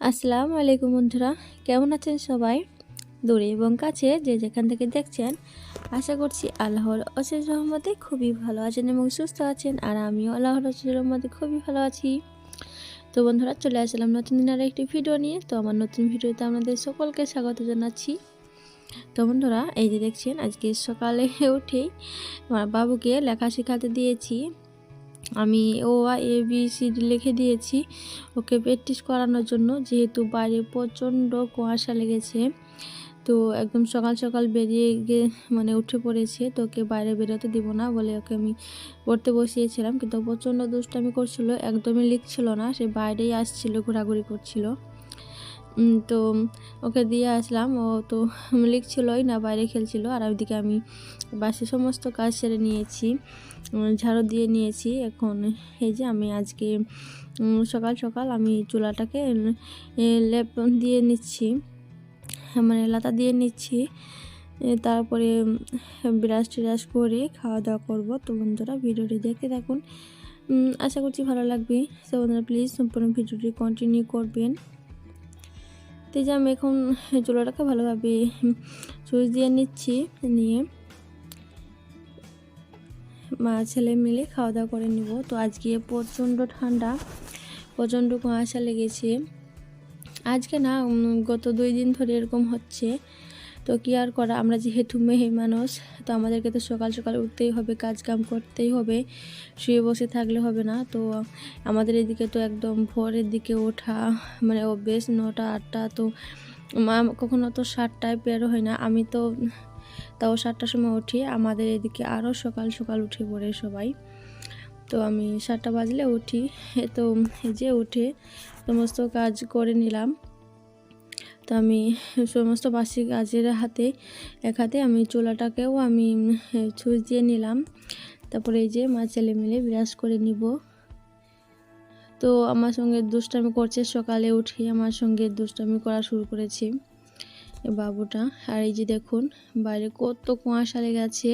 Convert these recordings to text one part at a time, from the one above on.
আসসালামু আলাইকুম বন্ধুরা, কেমন আছেন সবাই? দূরে এবং কাছে যে যেখান থেকে দেখছেন, আশা করছি আল্লাহর অশেষ রহমতে খুবই ভালো আছেন এবং সুস্থ আছেন, আর আমিও আল্লাহর অশেষ রহমতে খুবই ভালো আছি। তো বন্ধুরা, চলে আসলাম নতুন দিনের একটি ভিডিও নিয়ে। তো আমার নতুন ভিডিওতে আপনাদের সকলকে স্বাগত জানাচ্ছি। তো বন্ধুরা, এই যে দেখছেন, আজকে সকালে উঠেই আমার বাবুকে লেখা শেখাতে দিয়েছি। আমি ও এ, বি, সি, ডি লিখে দিয়েছি। ওকে প্র্যাকটিস করানোর জন্য যেহেতু বাইরে প্রচণ্ড কুয়াশা লেগেছে, তো একদম সকাল সকাল বেরিয়ে গিয়ে মানে উঠে পড়েছে, তো ওকে বাইরে বেরোতে দিব না বলে ওকে আমি পড়তে বসিয়েছিলাম। কিন্তু প্রচণ্ড দুষ্টামি করছিল, একদমই লিখছিল না, সে বাইরেই আসছিল, ঘোরাঘুরি করছিল। তো ওকে দিয়ে আসলাম। ও তো লিখছিলই না, বাইরে খেলছিল। আর ওইদিকে আমি বাসে সমস্ত কাজ সেরে নিয়েছি ঝাড়ু দিয়ে নিয়েছি। এখন এই যে আমি আজকে সকাল সকাল আমি চুলাটাকে লেপ দিয়ে নিচ্ছি মানে লাতা দিয়ে নিচ্ছি। তারপরে ব্রাশ টিরাজ করে খাওয়া দাওয়া করব। তো বন্ধুরা, ভিডিওটি দেখতে থাকুন। আশা করছি ভালো লাগবে। সে বন্ধুরা প্লিজ সম্পূর্ণ ভিডিওটি কন্টিনিউ করবেন। তো যে আমি এখন চুলাটাকে ভালোভাবে সুইচ দিয়ে নিচ্ছি, নিয়ে মা ছেলে মিলে খাওয়া দাওয়া করে নিব। তো আজকে প্রচণ্ড ঠান্ডা, প্রচণ্ড কুয়াশা লেগেছে। আজকে না গত দুই দিন ধরে এরকম হচ্ছে। তো কি আর করা? আমরা যেহেতু মেহে মানুষ, তো আমাদেরকে তো সকাল সকাল উঠতেই হবে কাজ কাম করতেই হবে, শুয়ে বসে থাকলে হবে না। তো আমাদের এদিকে তো একদম ভোরের দিকে ওঠা মানে অভ্যেস নটা, আটটা, তো মা কখনো তো সাতটায় বেরো হয় না। আমি তো তাও সাতটার সময় উঠি। আমাদের এদিকে আরও সকাল সকাল উঠে পড়ে সবাই। তো আমি সাতটা বাজলে উঠি। তো যে উঠে সমস্ত কাজ করে নিলাম। তো আমি সমস্ত বাসি কাজের হাতে, এক হাতে আমি চুলাটাকেও আমি ছুঁচ দিয়ে নিলাম। তারপরে এই যে মা ছেলে মিলে বিরাজ করে নিব। তো আমার সঙ্গে দুষ্টামি করছে, সকালে উঠে আমার সঙ্গে দুষ্টামি করা শুরু করেছি বাবুটা। আর এই যে দেখুন, বাইরে কত কুয়াশা লেগে আছে।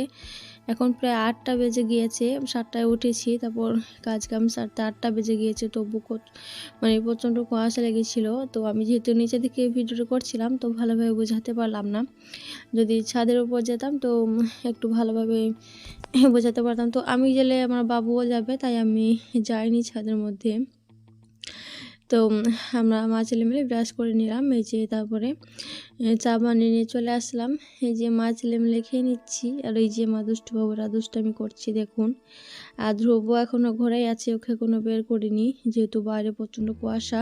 এখন প্রায় আটটা বেজে গিয়েছে, সাতটায় উঠেছি, তারপর কাজ কাম সাতটা, আটটা বেজে গিয়েছে, তবু মানে প্রচণ্ড কুয়াশা লেগেছিল। তো আমি যেহেতু নিচে থেকে ভিডিওটা করছিলাম, তো ভালোভাবে বোঝাতে পারলাম না। যদি ছাদের উপর যেতাম, তো একটু ভালোভাবে বোঝাতে পারতাম। তো আমি গেলে আমার বাবুও যাবে, তাই আমি যাইনি ছাদের মধ্যে। তো আমরা মা ছেলে মিলে ব্রাশ করে নিলাম, এই যে তারপরে চা বানিয়ে নিয়ে চলে আসলাম। এই যে মা ছেলে মিলে খেয়ে নিচ্ছি, আর এই যে মা দুষ্টু বাবুরা দুষ্টামি করছি, দেখুন। আর ধ্রুব এখনও ঘরেই আছে, ওকে কোনো বের করিনি, যেহেতু বাইরে প্রচণ্ড কুয়াশা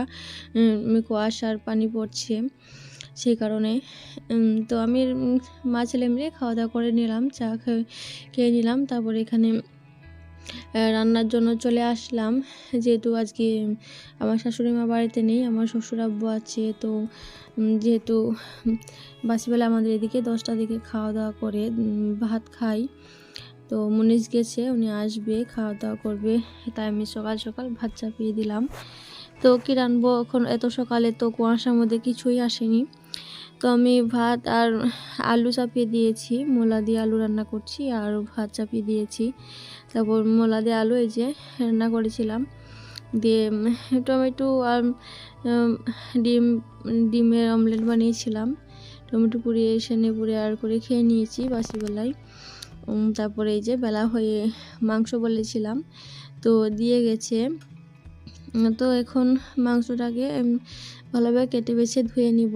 কুয়াশার পানি পড়ছে সেই কারণে। তো আমি মা ছেলে মিলে খাওয়া দাওয়া করে নিলাম, চা খেয়ে নিলাম, তারপরে এখানে রান্নার জন্য চলে আসলাম। যেহেতু আজকে আমার শাশুড়ি মা বাড়িতে নেই, আমার শ্বশুর আব্বু আছে, তো যেহেতু বাসিবেলা আমাদের এদিকে দশটার দিকে খাওয়া দাওয়া করে ভাত খাই। তো মুনিশ গেছে, উনি আসবে খাওয়া দাওয়া করবে। তাই আমি সকাল সকাল ভাত চাপিয়ে দিলাম। তো কী রানবো এখন? এত সকালে তো কুয়াশার মধ্যে কিছুই আসেনি। তো আমি ভাত আর আলু চাপিয়ে দিয়েছি। মোলা দিয়ে আলু রান্না করছি আর ভাত চাপিয়ে দিয়েছি। তারপর মোলা দিয়ে আলু এই যে রান্না করেছিলাম। দিয়ে টমেটো আর ডিম, ডিমের অমলেট বানিয়েছিলাম। টমেটো পুড়িয়ে, সেনে পুড়ে আর করে খেয়ে নিয়েছি বাসিবেলায়। তারপরে এই যে বেলা হয়ে মাংস বলেছিলাম। তো দিয়ে গেছে তো এখন মাংসটাকে ভালোভাবে কেটে বেছে ধুয়ে নিব,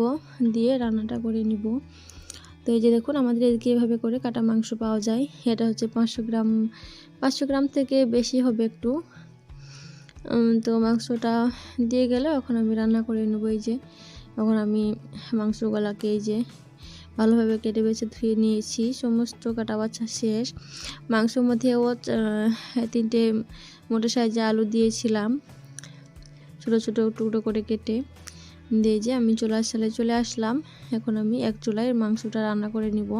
দিয়ে রান্নাটা করে নিব। তো এই যে দেখুন, আমাদের এদিকে এভাবে করে কাটা মাংস পাওয়া যায়। এটা হচ্ছে পাঁচশো গ্রাম পাঁচশো গ্রাম থেকে বেশি হবে একটু। তো মাংসটা দিয়ে গেলে এখন আমি রান্না করে নেব এই যে। এখন আমি মাংসগুলাকে এই যে ভালোভাবে কেটে বেছে ধুয়ে নিয়েছি, সমস্ত কাটা বাচ্চা শেষ। মাংসের মধ্যেও তিনটে মোটর সাইজে আলু দিয়েছিলাম। ছোটো ছোটো টুকরো করে কেটে দিয়ে যে আমি চুলার সালে চলে আসলাম, এখন আমি এক চুলায় মাংসটা রান্না করে নিব।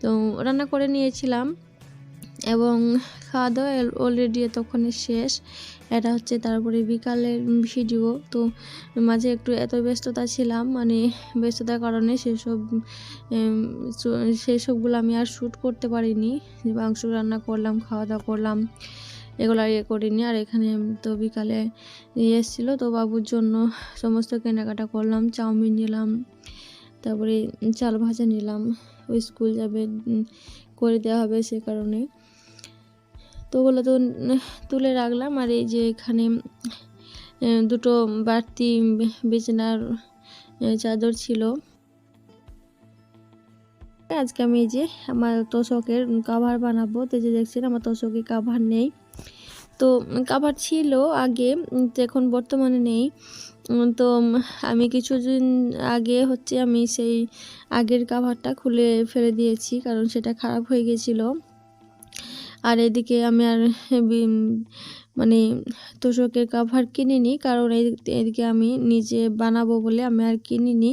তো রান্না করে নিয়েছিলাম এবং খাওয়া দাওয়া অলরেডি তখন শেষ। এটা হচ্ছে তারপরে বিকালের ভিডিও। তো মাঝে একটু এত ব্যস্ততা ছিলাম মানে ব্যস্ততার কারণে সেসব সেই সবগুলো আমি আর শ্যুট করতে পারিনি। মাংস রান্না করলাম খাওয়া দাওয়া করলাম। এগুলো ইয়ে করিনি। আর এখানে তো বিকালে নিয়ে এসেছিল, তো বাবুর জন্য সমস্ত কেনাকাটা করলাম, চাউমিন নিলাম, তারপরে চাল ভাজা নিলাম। ওই স্কুল যাবে করে দেওয়া হবে সে কারণে। তো ওগুলো তো তুলে রাখলাম। আর এই যে এখানে দুটো বাড়তি বিছানার চাদর ছিল। আজকে আমি এই যে আমার তোষকের কাভার বানাবো। তো যে দেখছেন, আমার তোষকে কাভার নেই। তো কাভার ছিল আগে এখন বর্তমানে নেই। তো আমি কিছুদিন আগে হচ্ছে আমি সেই আগের কাভারটা খুলে ফেলে দিয়েছি, কারণ সেটা খারাপ হয়ে গেছিল। আর এদিকে আমি আর মানে তোষকের কাভার কিনিনি, কারণ এদিকে আমি নিজে বানাবো বলে আমি আর কিনিনি।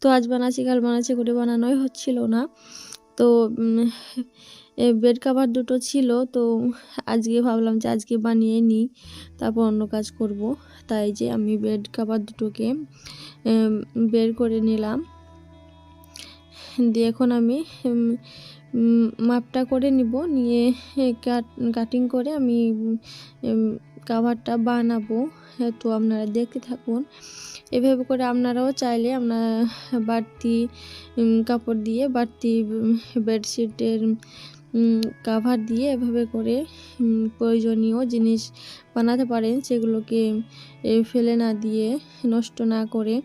তো আজ বানাচ্ছি, কাল বানাচ্ছি করে বানানোই হচ্ছিল না। তো বেড কাভার দুটো ছিল, তো আজকে ভাবলাম যে আজকে বানিয়ে নিই, তারপর অন্য কাজ করব। তাই যে আমি বেড কাভার দুটোকে বের করে নিলাম। দিয়ে এখন আমি মাপটা করে নিব, নিয়ে কাট করে আমি কাভারটা বানাবো। তো আপনারা দেখতে থাকুন। এভাবে করে আপনারাও চাইলে আপনার বাড়তি কাপড় দিয়ে বাড়তি বেডশিটের কাভার দিয়ে এভাবে করে প্রয়োজনীয় জিনিস বানাতে পারেন, সেগুলোকে ফেলে না দিয়ে, নষ্ট না করে।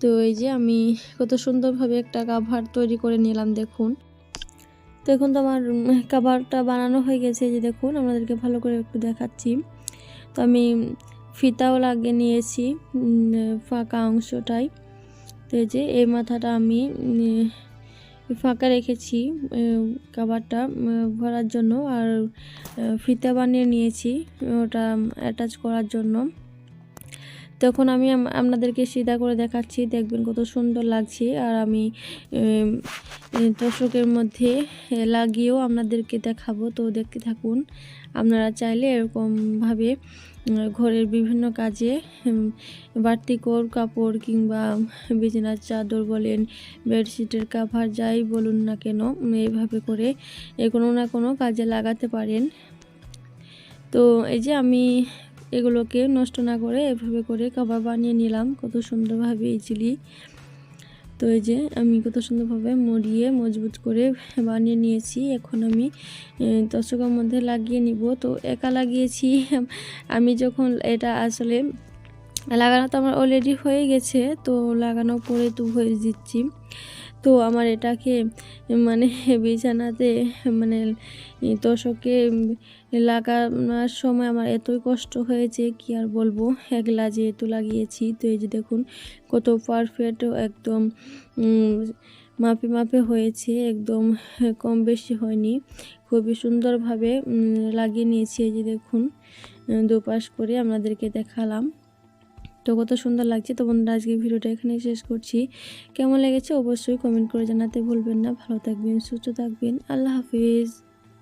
তো এই যে আমি কত সুন্দরভাবে একটা কাভার তৈরি করে নিলাম, দেখুন। তো এখন তো আমার কাভারটা বানানো হয়ে গেছে যে দেখুন, আপনাদেরকে ভালো করে একটু দেখাচ্ছি। তো আমি ফিতাও লাগিয়ে নিয়েছি ফাঁকা অংশটাই। তো এই যে এই মাথাটা আমি ফাঁকা রেখেছি উম, ভরার জন্য আর ফিতা বানিয়ে নিয়েছি ওটা অ্যাটাচ করার জন্য। তখন আমি আপনাদেরকে সিধা করে দেখাচ্ছি, দেখবেন কত সুন্দর লাগছে। আর আমি দর্শকের মধ্যে লাগিয়েও আপনাদেরকে দেখাবো। তো দেখতে থাকুন, আপনারা চাইলে এরকমভাবে ঘরের বিভিন্ন কাজে বাড়তি কোর কাপড় কিংবা বিছানার চাদর বলেন, বেডশিটের কাভার যাই বলুন না কেন এইভাবে করে কোনো না কোনো কাজে লাগাতে পারেন। তো এই যে আমি এগুলোকে নষ্ট না করে এভাবে করে কাভার বানিয়ে নিলাম। কত সুন্দরভাবে ইজিলি তো এই যে আমি কত সুন্দরভাবে মরিয়ে মজবুত করে বানিয়ে নিয়েছি। এখন আমি দর্শকের মধ্যে লাগিয়ে নিব। তো একা লাগিয়েছি। আমি যখন এটা আসলে লাগানো তো আমার অলরেডি হয়ে গেছে। তো লাগানোর পরে তো হয়ে দিচ্ছি। তো আমার এটাকে মানে বিছানাতে মানে তোষকে লাগানোর সময় আমার এতই কষ্ট হয়েছে, কি আর বলব? একলা যেহেতু লাগিয়েছি, তো এই যে দেখুন, কত পারফেক্ট একদম মাপে মাপে হয়েছে, একদম কম বেশি হয়নি। খুবই সুন্দরভাবে লাগিয়ে নিয়েছি, এই যে দেখুন, দুপাশ করে আপনাদেরকে দেখালাম। তো কত সুন্দর লাগছে। তো বন্ধুরা, আজকে ভিডিওটা এখানেই শেষ করছি। কেমন লেগেছে অবশ্যই কমেন্ট করে জানাতে ভুলবেন না। ভালো থাকবেন, সুস্থ থাকবেন। আল্লাহ হাফিজ।